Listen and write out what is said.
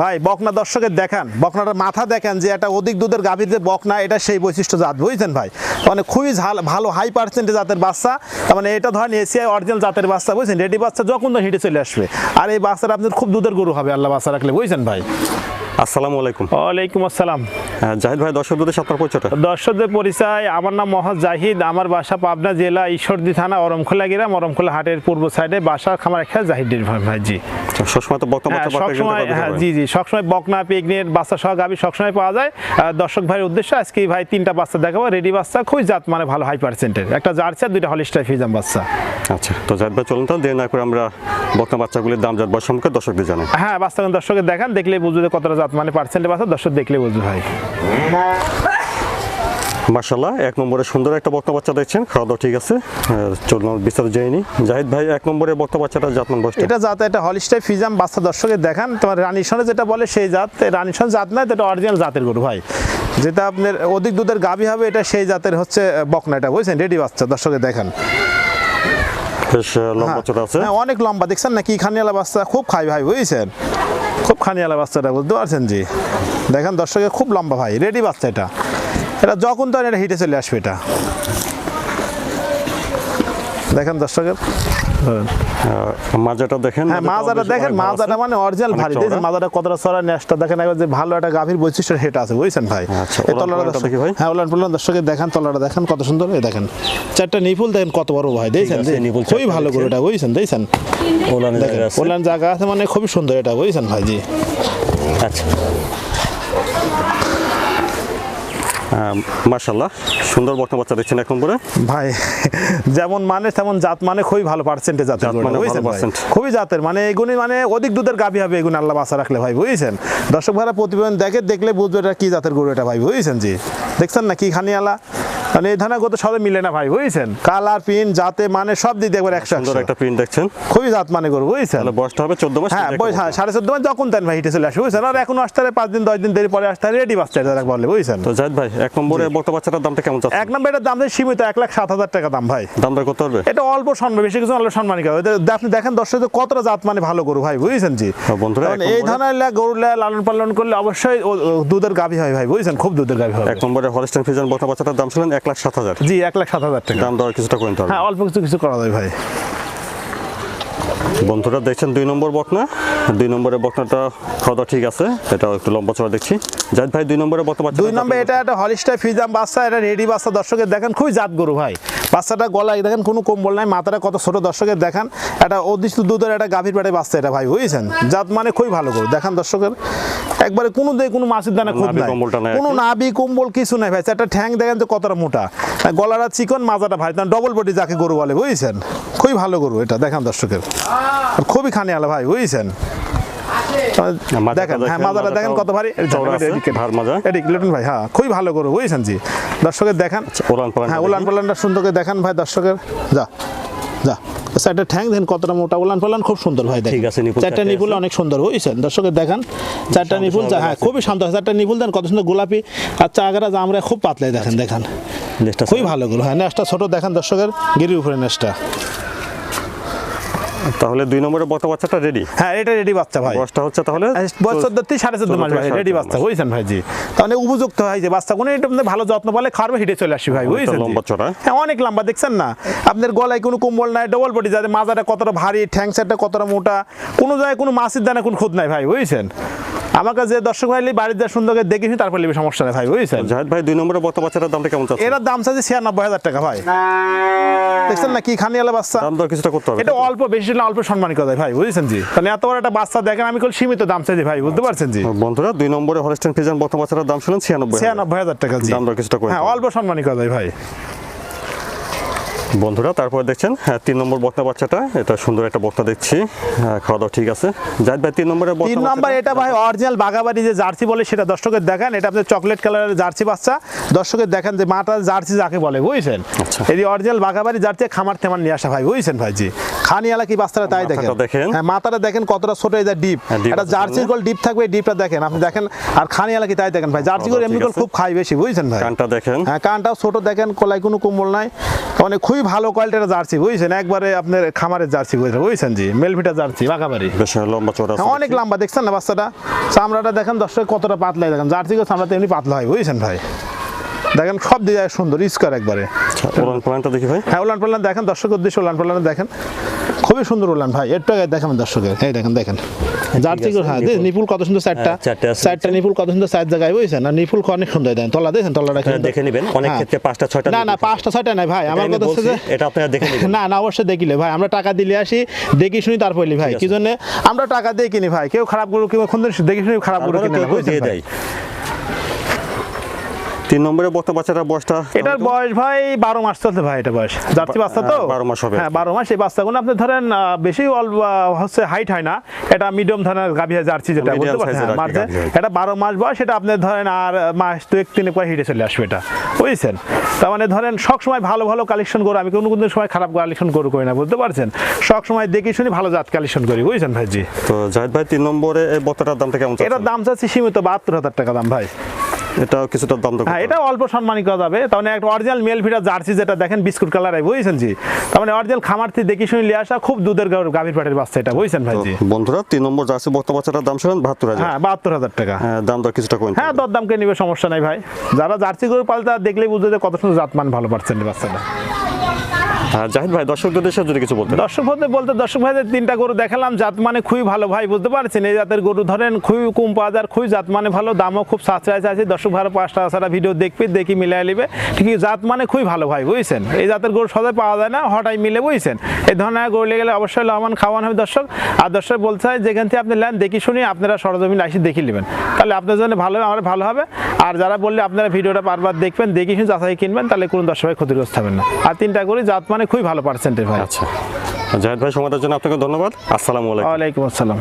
ভাই, বকনা দর্শকের দেখান, বকনাটার মাথা দেখেন যে একটা অধিক দুধের গাভীর যে বকনা, এটা সেই বৈশিষ্ট্য জাত, বুঝছেন ভাই? মানে খুবই ভালো হাই পার্সেন্টেজ জাতের বাচ্চা মানে এটা ধরেন এশিয়ায় অরিজিনাল জাতের বাচ্চা, বুঝছেন? রেডি বাচ্চা যখন তো হিটে চলে আসবে। আর এই বাচ্চাটা আপনার খুব দুধের গরু হবে, আল্লাহ বাচ্চা রাখলে, বুঝছেন ভাই? আসসালামু আলাইকুম। ওয়ালাইকুম আসসালাম। হ্যাঁ, জাহিদ ভাই দর্শক দুধের আপনার পরিচয়টা? দর্শকদের পরিচয় আমার নাম মোহাম্মদ জাহিদ আমার বাসা পাবনা জেলা ঈশ্বরদী থানা অরমখোলা গ্রাম অরমখোলা হাটের পূর্ব সাইডে বাসার খামার জাহিদ ভাই জি সবসময় তো হ্যাঁ সবসময় হ্যাঁ জি জি সবসময় বকনা বাচ্চা সহ গাভি সবসময় পাওয়া যায়। দর্শক ভাইয়ের উদ্দেশ্যে আজকে ভাই তিনটা বাচ্চা দেখাবো রেডি বাচ্চা খুবই জাত মানে ভালো হাই পার্সেন্টের একটা জার্সি আর দুইটা হলিস্টার ফিজাম বাচ্চা। আচ্ছা তো জাহিদ ভাই চলুন তো দেরি না করে আমরা বক্তা বাচ্চাগুলির দাম জাত বয়স সম্পর্কে দর্শকদের জানাই। হ্যাঁ বাচ্চা দর্শকের দেখান দেখলে বুঝবে কতটা জাত মানে পার্সেন্টের বাচ্চা দর্শক দেখলে বুঝবে ভাই। মার্শাল্লাহ এক নম্বরে সুন্দর একটা বক্তা বাচ্চা দেখছেন খাওয়া দাওয়া ঠিক আছে। চলুন বিস্তারিত যাইনি জাহিদ ভাই এক নম্বরে বক্তা বাচ্চাটা জাতমান বয়সটা? এটা জাত একটা হলিস্টার ফিজাম বাচ্চা দর্শকের দেখান। তোমার রানিসনে যেটা বলে সেই জাত রানিসন জাত নয় এটা অরিজিনাল জাতের গরু ভাই। যেটা আপনার অধিক দুধের গাভী হবে এটা সেই জাতের হচ্ছে বকনা এটা বুঝছেন? রেডি বাচ্চা দর্শকের দেখান। বেশ লম্বা চড়া আছে। হ্যাঁ অনেক লম্বা। দেখছেন না কি খানিয়ালা বাচ্চা? খুব খাই ভাই বুঝছেন? খুব খানিয়ালা বাচ্চাটা বুঝতে পারছেন জি? দেখেন দর্শকে খুব লম্বা ভাই রেডি বাচ্চা এটা। এটা যখন তখন এটা হিটে চলে আসবে এটা। দেখেন দর্শকের আহ, মাজাটা দেখেন হ্যাঁ মাজাটা দেখেন মাজাটা মানে অরিজিনাল ভারী। দেখেন মাজাটা কতটা সরা নেসটা দেখেন একবার যে ভালো একটা গাভীর বৈশিষ্ট্য হেট আছে বুঝছেন ভাই? আচ্ছা, এই তলাটা দর্শক দেখি ভাই। হ্যাঁ ওলান পালান দেখেন তলাটা দেখেন কত সুন্দর এই দেখেন। চারটা নিপুল দেখেন কত বড় ভাই নিপুল খুবই ভালো করে এটা বুঝছেন দেখেন জায়গা আছে। ওলান জায়গা আছে মানে খুবই সুন্দর এটা বুঝছেন ভাই জি। আচ্ছা। মার্শাল্লাহ সুন্দর বর্তমান বাচ্চা দেখছেন এখন পরে ভাই যেমন মানে তেমন জাত মানে খুবই ভালো পার্সেন্টে জাতের মানে খুবই জাতের মানে এগুনি মানে অধিক দুধের গাভী হবে এগুনি আল্লাহ বাসা রাখলে ভাই বুঝছেন? দর্শক ভাইরা প্রতিবেদন দেখে দেখলে বুঝবে এটা কি জাতের গরু এটা ভাই বুঝছেন জি? দেখছেন না কি খানিয়ালা? মানে এই ধরনের গত সবে মিলে না ভাই বুঝছেন? কালার পিন জাতে মানে সব দিক একবার একশো সুন্দর একটা প্রিন্ট দেখছেন। খুবই জাত মানে গরু বুঝছেন? তাহলে বয়সটা হবে চোদ্দ মাস হ্যাঁ একটা হ্যাঁ সাড়ে চোদ্দ মাস যখন তেন ভাই হিটে চলে আসে বুঝছেন? আর এখন আসতে পাঁচ দিন দশ দিন দেরি পরে আসতে রেডি বাচ্চা এটা বলে বুঝছেন? তো জাহিদ ভাই এক নম্বরে বক্তা বাচ্চাটার দামটা কেমন চাচ্ছে এক নম্বর এটার দাম সীমিত এক লাখ সাত হাজার টাকা দাম ভাই। দাম দর করতে পারবে এটা অল্প সম্মান বেশি কিছু অল্প সম্মানিকা আপনি দেখেন দর্শক কতটা জাত মানে ভালো গরু ভাই বুঝছেন জি? বন্ধুরা, এই লা- গরু লালন পালন করলে অবশ্যই দুধের গাভী হয় ভাই বুঝছেন? খুব দুধের গাভী হবে। এক নম্বরে হলস্টাইন ফিজান বক্তা বাচ্চাটার দাম ছিলেন এক লাখ সাত হাজার। জি এক লাখ সাত হাজার টাকা। দাম দর কিছুটা করে হবে। হ্যাঁ অল্প কিছু কিছু করা যায় ভাই। বন্ধুরা দেখছেন দুই নম্বর বকনা দুই নম্বরের বকনাটা খাওয়া ঠিক আছে এটা একটু লম্বা চড়া দেখছি। জাহিদ ভাই দুই নম্বরে বকনা দুই নম্বর এটা একটা হলিস্টার ফিজাম বাচ্চা এটা রেডি বাচ্চা। দর্শকের দেখেন খুবই জাত গরু ভাই। বাচ্চাটা গলায় দেখেন কোনো কম্বল নাই মাথাটা কত ছোট দর্শকের দেখেন। একটা অদৃষ্ট দুধের একটা গাভীর পেটে বাচ্চা এটা ভাই বুঝেছেন? জাত মানে খুবই ভালো গরু দেখেন দর্শকের। একবারে কোনো দিয়ে কোনো মাছের দানা খুব নাই। কোনো। নাভি কম্বল কিছু নাই ভাই। একটা ঠ্যাং দেখেন তো কতটা মোটা। গলাটা চিকন মাজাটা ভাই ডবল বডি যাকে গরু বলে বুঝেছেন? খুবই ভালো গরু এটা দেখেন দর্শকের। খুবই খানি আলা ভাই বুঝছেন? দেখেন হ্যাঁ দেখেন, মাজাটা দেখেন কত ভারী। লিটন ভাই হ্যাঁ খুবই ভালো গরু বুঝছেন জি? দর্শকের দেখান পালান হ্যাঁ উলান পালানটা সুন্দর করে দেখান ভাই দর্শকের। যা যা ঠ্যাং কতটা মোটা উলান পালান খুব সুন্দর ভাই দেখেন। ঠিক আছে, চারটা নিপুল অনেক সুন্দর বুঝছেন? দর্শকের দেখান চারটা নিপুল হ্যাঁ খুবই শান্ত চারটা নিপুল দেন কত সুন্দর গোলাপি। আর চাগারা আমরা খুব পাতলাই দেখেন দেখেন। লেজটা খুবই ভালো গরু হ্যাঁ ছোট দেখেন দর্শকের গিরির উপরে নেসটা তাহলে দুই নম্বরের বক্তা বাচ্চাটা রেডি হ্যাঁ এটা রেডি বাচ্চা ভাই। বয়সটা হচ্ছে তাহলে? বয়স চোদ্দ থেকে সাড়ে চোদ্দ মাস ভাই রেডি বাচ্চা বুঝছেন ভাই জি তাহলে উপযুক্ত হয় যে বাচ্চা কোনো এটা আপনার ভালো যত্ন পালে খারবে হিটে চলে আসি ভাই বুঝছেন? লম্বা চড়া। হ্যাঁ অনেক লম্বা দেখছেন না? আপনার গলায় কোনো কম্বল নাই ডবল বডি যাতে মাজাটা কতটা ভারী ঠ্যাংসারটা কতটা মোটা কোনো জায়গায় কোনো মাছের দানা কোনো খুদ নাই ভাই বুঝছেন? আমাকে যে দর্শক ভাই বাড়ির যা সুন্দর করে দেখেছি তারপর সমস্যা নেই ভাই বুঝছেন? জাহিদ ভাই দুই নম্বরের বক্তা বাচ্চাটার দামটা কেমন চাচ্ছে এটার দাম চাইছে ছিয়ানব্বই হাজার টাকা ভাই। দেখছেন না কি খানিয়ালা বাচ্চা? দাম দর কিছুটা করতে হবে এটা অল্প বেশি না অল্প সম্মান করা যায় ভাই বুঝছেন জি? মানে এত বড় একটা বাচ্চা দেখেন আমি কোনো সীমিত দাম চাইছি ভাই বুঝতে পারছেন জি? বন্ধুরা দুই নম্বরে হলস্টাইন ফিজান বক্তা বাচ্চাটার দাম ছিয়ানব্বই হাজার। ছিয়ানব্বই হাজার টাকা জি। দাম দর কিছুটা হ্যাঁ অল্প সম্মানী করা যায় ভাই। বন্ধুরা তারপরে দেখছেন হ্যাঁ তিন নম্বর বক্তা বাচ্চাটা এটা সুন্দর একটা বক্তা দেখছি। হ্যাঁ, খাওয়া দাওয়া ঠিক আছে। যাই ভাই তিন নম্বরের তিন নম্বর এটা ভাই অরিজিনাল বাগাবাড়ি যে জার্সি বলে সেটা দর্শকের দেখান। এটা আপনার চকলেট কালারের জার্সি বাচ্চা। দর্শকের দেখেন যে মাটা জার্সি যাকে বলে বুঝছেন? আচ্ছা। এই অরিজিনাল বাগাবাড়ি জার্সি খামার থেমার নিয়ে আসা ভাই বুঝছেন ভাই জি খানিয়ালা কি বাচ্চাটা তাই দেখেন? দেখেন। হ্যাঁ মাথাটা দেখেন কতটা ছোট এই যে ডিপ। হ্যাঁ, এটা আছে জার্সির গোল ডিপ থাকবে ডিপটা দেখেন। আপনি দেখেন আর খানিয়ালা কি তাই দেখেন ভাই? জার্সি করে এমনি করে খুব খাই বেশি বুঝছেন ভাই? কানটা দেখেন। হ্যাঁ কানটাও ছোট দেখেন কলাই কোনো কোমল নাই। মানে খুবই ভালো কোয়ালিটির জার্সি বুঝছেন? একবারে আপনার খামারের জার্সি বুঝছেন বুঝছেন জি? মেলভিটা জার্সি বাঁকাবাড়ি বেশ লম্বা চড়া হ্যাঁ, অনেক লম্বা দেখছেন না বাচ্চাটা? চামড়াটা দেখেন দর্শক কতটা পাতলা দেখেন। জার্সি করে চামড়াটা এমনি পাতলা হয় বুঝছেন ভাই? দেখেন সব দিকে সুন্দর স্কোয়ার একবারে। আচ্ছা, ওলান প্ল্যানটা দেখি ভাই। হ্যাঁ উলান পাল্লান দেখেন দর্শক উদ্দেশ্যে উলান পাল্লান দেখেন। খুবই সুন্দর উলান ভাই একটু আগে দেখেন দর্শকের। এই দেখেন দেখেন। জার্সি হ্যাঁ নিপুল কত সুন্দর চারটা হ্যাঁ, চারটা নিপুল কত সুন্দর চার জায়গায় আর নিপুল অনেক সুন্দর দেন তলা দেখেন তলাটা আপনারা দেখে নেবেন। অনেক হ্যাঁ। ক্ষেত্রে পাঁচটা ছয়টা না না পাঁচটা ছয়টা নাই ভাই। আমার কথা হচ্ছে যে এটা আপনারা দেখে নেবেন। না না অবশ্যই দেখিলে ভাই। আমরা টাকা দিলে আসি দেখি শুনি তারপর লি ভাই। কি জন্য? আমরা টাকা দিয়ে কিনি ভাই। কেউ খারাপ গরু কেউ দেখি শুনি খারাপ গরু কিনে না দেয়। তিন নম্বরে বক্তা বাচ্চাটা বয়সটা এটার বয়স ভাই বারো মাস চলছে ভাই এটা বয়স। জার্সি বাচ্চা তো? হ্যাঁ, বারো মাস হবে। হ্যাঁ বারো মাস। এই বাচ্চাগুলো আপনি ধরেন বেশি অল্প হচ্ছে হাইট হয় না। এটা মিডিয়াম ধরনের গাভিয়া জার্সি যেটা বলতে পারছেন? গাভী। এটা বারো মাস বয়স এটা আপনি ধরেন আর মাস দু এক তিনে হিটে চলে আসবে এটা। বুঝছেন? তার মানে ধরেন সব সময় ভালো ভালো কালেকশন করো আমি কোনো কোনো সময় খারাপ কালেকশন করু করি না বুঝতে পারছেন? সব সময় দেখি শুনি ভালো জাত কালেকশন করি বুঝছেন ভাইজি? তো জাহিদ ভাই তিন নম্বরে এই বক্তাটার দামটা কেমন এটার দাম চাচ্ছি সীমিত বাহাত্তর হাজার টাকা দাম ভাই। এটা কিছুটা দাম হ্যাঁ এটা অল্প সম্মানিত করা যাবে। তার মানে একটা অরিজিনাল মেল ফিটা জার্সি যেটা দেখেন বিস্কুট কালার বুঝছেন জি? তার মানে অরিজিনাল খামার থেকে দেখি শুনে নিয়ে আসা খুব দুধের গাভীর- পাটের বাচ্চা এটা বুঝছেন ভাই জি? বন্ধুরা তিন নম্বর জার্সি বর্তমান বাচ্চাটার দাম শুনেন বাহাত্তর হাজার। হ্যাঁ বাহাত্তর হাজার টাকা। হ্যাঁ, দাম দর কিছুটা কম হ্যাঁ দর দামকে নিবে সমস্যা নাই ভাই। যারা জার্সি গরু পালতে দেখলেই বুঝতে যে কত সুন্দর জাতমান ভালো পাচ্ছেন বাচ্চাটা। জাহিদ ভাই, দর্শকদের দেশে যদি কিছু বলতেন। দর্শক বলতে বলতে দর্শক ভাইদের তিনটা গরু দেখালাম, জাত মানে খুবই ভালো ভাই, বুঝতে পারছেন? এই জাতের গরু ধরেন খুবই কম পাওয়া যায় খুবই জাত মানে ভালো, দামও খুব সাশ্রয় আছে। দর্শক ভাই পাঁচটা ছাড়া ভিডিও দেখবি, দেখি মিলাই নিবে। ঠিক জাত মানে খুবই ভালো ভাই, বুঝছেন? এই জাতের গরু সদাই পাওয়া যায় না হঠাৎ মিলে, বুঝছেন? এই ধরনের গরু লেগে গেলে অবশ্যই লাভবান, খাওয়ানো হবে দর্শক। আর দর্শক বলতে হয় যেখান থেকে আপনি নেন, দেখি শুনি আপনারা সরজমিন আসি দেখে নেবেন। তাহলে আপনার জন্য ভালো হবে আমার ভালো হবে। আর যারা বললে আপনারা ভিডিওটা বারবার দেখবেন, দেখি শুনি যাচাই কিনবেন, তাহলে কোনো দর্শক ভাই ক্ষতিগ্রস্ত হবেন না। আর তিনটা গরু জাত মানে খুবই ভালো পার্সেন্টেজ ভাই। আচ্ছা। জাহেদ ভাই সময়টার জন্য আপনাকে ধন্যবাদ। আসসালামু আলাইকুম। ওয়ালাইকুম আসসালাম।